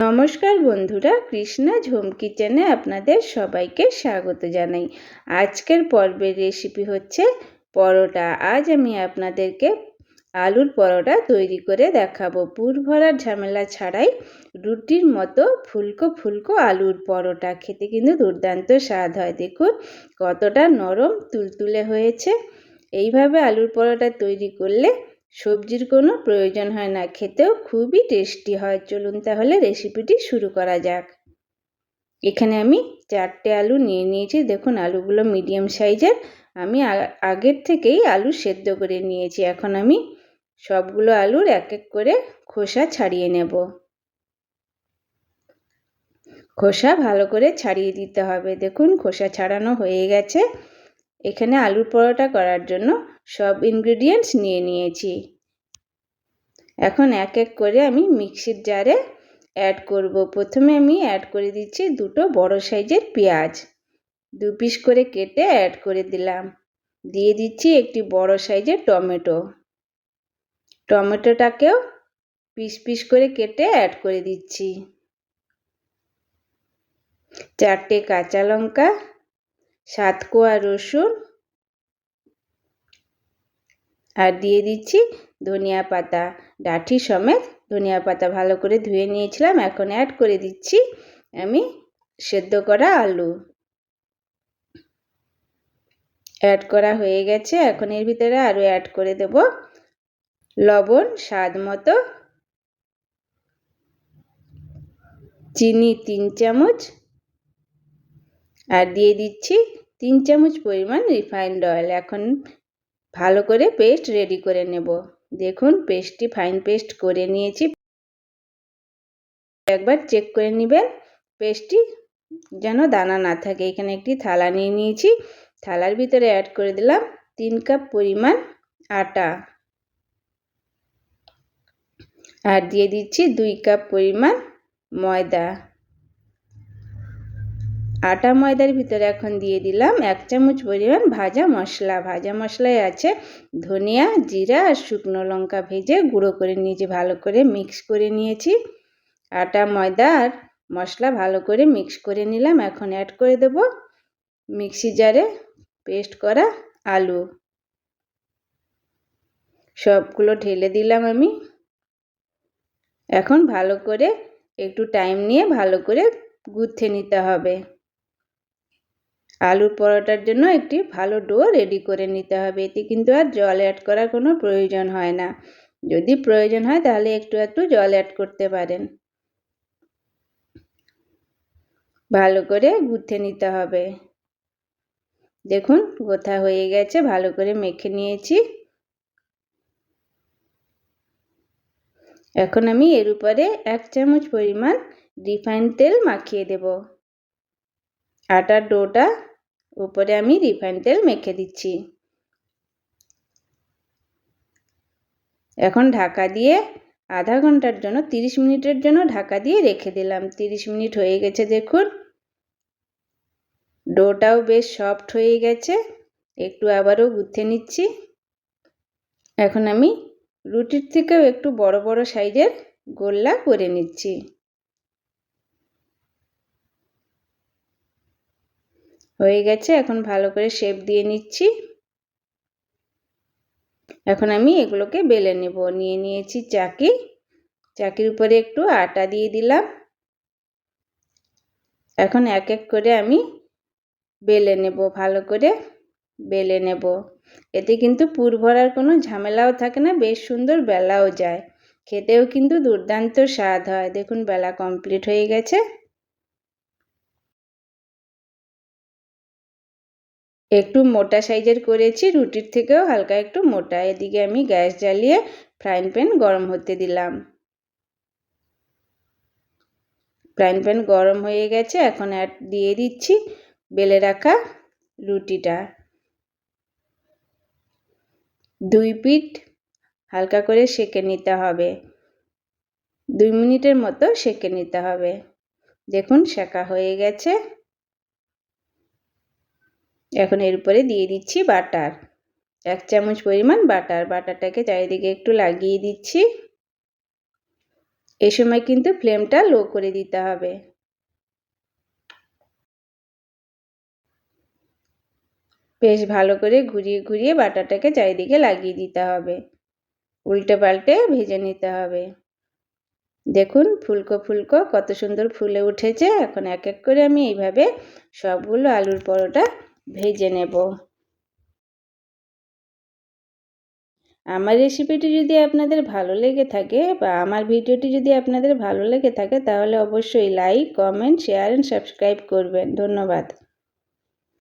নমস্কার বন্ধুরা, কৃষ্ণা ঝোম কিচেনে আপনাদের সবাইকে স্বাগত জানাই। আজকের পর্বের রেসিপি হচ্ছে পরোটা। আজ আমি আপনাদেরকে আলুর পরোটা তৈরি করে দেখাবো। পুর ভরার ঝামেলা ছাড়াই রুটির মতো ফুলকো ফুলকো আলুর পরোটা। খেতে কিন্তু দুর্দান্ত স্বাদ হয়। দেখুন কতটা নরম, তুলতুলে হয়েছে। এইভাবে আলুর পরোটা তৈরি করলে সবজির কোনো প্রয়োজন হয় না, খেতেও খুবই টেস্টি হয়। চলুন তাহলে রেসিপিটি শুরু করা যাক। এখানে আমি চারটে আলু নিয়ে নিয়েছি। দেখুন, আলুগুলো মিডিয়াম সাইজের আমি আগের থেকেই আলু সেদ্ধ করে নিয়েছি। এখন আমি সবগুলো আলুর এক এক করে খোসা ছাড়িয়ে নেব। খোসা ভালো করে ছাড়িয়ে দিতে হবে। দেখুন, খোসা ছাড়ানো হয়ে গেছে। এখানে আলুর পরোটা করার জন্য সব ইনগ্রিডিয়েন্টস নিয়ে নিয়েছি। এখন এক এক করে আমি মিক্সির জারে অ্যাড করব। প্রথমে আমি অ্যাড করে দিচ্ছি দুটো বড় সাইজের পেঁয়াজ। দু পিস করে কেটে অ্যাড করে দিলাম। দিয়ে দিচ্ছি একটি বড় সাইজের টমেটো। টমেটোটাকেও পিস পিস করে কেটে অ্যাড করে দিচ্ছি। চারটে কাঁচা লঙ্কা সাত কোয়া রসুন আর দিয়ে দিচ্ছি ধনিয়া পাতা। ডাঠি সমেত ধনিয়া পাতা ভালো করে ধুয়ে নিয়েছিলাম, এখন অ্যাড করে দিচ্ছি আমি সেদ্ধ করা আলু। অ্যাড করা হয়ে গেছে, এখন এর ভিতরে আরও অ্যাড করে দেব লবণ, স্বাদ মতো। চিনি তিন চামচ। আর দিয়ে দিচ্ছি তিন চামচ পরিমাণ রিফাইন্ড অয়েল এখন ভালো করে পেস্ট রেডি করে নেব। দেখুন, পেস্টটি ফাইন পেস্ট করে নিয়েছি। একবার চেক করে নেবেন, পেস্টটি যেন দানা না থাকে। এখানে একটি থালা নিয়ে নিয়েছি। থালার ভিতরে অ্যাড করে দিলাম তিন কাপ পরিমাণ আটা। আর দিয়ে দিচ্ছি দুই কাপ পরিমাণ ময়দা। আটা ময়দার ভিতরে এখন দিয়ে দিলাম এক চামচ পরিমাণ ভাজা মশলা। ভাজা মশলায় আছে ধনিয়া, জিরা আর শুকনো লঙ্কা ভেজে গুঁড়ো করে নিয়েছি ভালো করে মিক্স করে নিয়েছি। আটা, ময়দা আর মশলা ভালো করে মিক্স করে নিলাম। এখন অ্যাড করে দেব মিক্সি জারে পেস্ট করা আলু। সবগুলো ঢেলে দিলাম আমি। এখন ভালো করে একটু টাইম নিয়ে ভালো করে গুথে নিতে হবে। আলুর পরোটার জন্য একটি ভালো ডো রেডি করে নিতে হবে। এতে কিন্তু আর জল অ্যাড করার কোনো প্রয়োজন হয় না। যদি প্রয়োজন হয় তাহলে একটু একটু জল অ্যাড করতে পারেন। ভালো করে গুঁথে নিতে হবে। দেখুন, গোথা হয়ে গেছে, ভালো করে মেখে নিয়েছি। এখন আমি এর উপরে এক চামচ পরিমাণ রিফাইন তেল মাখিয়ে দেব। আটার ডোটা উপরে আমি রিফাইন তেল মেখে দিচ্ছি। এখন ঢাকা দিয়ে আধা ঘণ্টার জন্য 30 মিনিটের জন্য ঢাকা দিয়ে রেখে দিলাম। 30 মিনিট হয়ে গেছে, দেখুন। ডোটাও বেশ সফট হয়ে গেছে। একটু আবারও গুঁথে নিচ্ছি। এখন আমি রুটির থেকেও একটু বড় বড় সাইজের গোল্লা করে নিচ্ছি। হয়ে গেছে। এখন ভালো করে শেপ দিয়ে নিচ্ছি। এখন আমি এগুলোকে বেলে নেব। নিয়ে নিয়েছি চাকি। চাকির উপরে একটু আটা দিয়ে দিলাম। এখন এক এক করে আমি বেলে নেব, ভালো করে বেলে নেব। এতে কিন্তু পুর ভরার কোনো ঝামেলাও থাকে না, বেশ সুন্দর বেলাও যায়। খেতেও কিন্তু দুর্দান্ত স্বাদ হয়। দেখুন, বেলা কমপ্লিট হয়ে গেছে। একটু মোটা সাইজের করেছি, রুটির থেকেও হালকা একটু মোটা। এদিকে আমি গ্যাস জ্বালিয়ে ফ্রাইং প্যান গরম হতে দিলাম। ফ্রাইং প্যান গরম হয়ে গেছে, এখন অ্যাড দিয়ে দিচ্ছি বেলে রাখা রুটিটা। দুই পিঠ হালকা করে সেকে নিতে হবে। দুই মিনিটের মতো সেকে নিতে হবে। দেখুন শেখা হয়ে গেছে। এখন এর উপরে দিয়ে দিচ্ছি বাটার। এক চামচ পরিমাণ বাটার। বাটারটাকে চারিদিকে একটু লাগিয়ে দিচ্ছি। এ সময় কিন্তু ফ্লেমটা লো করে দিতে হবে। বেশ ভালো করে ঘুরিয়ে ঘুরিয়ে বাটারটাকে চারিদিকে লাগিয়ে দিতে হবে। উল্টে পাল্টে ভেজে নিতে হবে। দেখুন ফুলকো ফুলকো কত সুন্দর ফুলে উঠেছে। এখন এক এক করে আমি এইভাবে সবগুলো আলুর পরোটা ভেজে নেব। আমার রেসিপিটি যদি আপনাদের ভালো লেগে থাকে বা আমার ভিডিওটি যদি আপনাদের ভালো লেগে থাকে, তাহলে অবশ্যই like comment share and subscribe করবেন। ধন্যবাদ।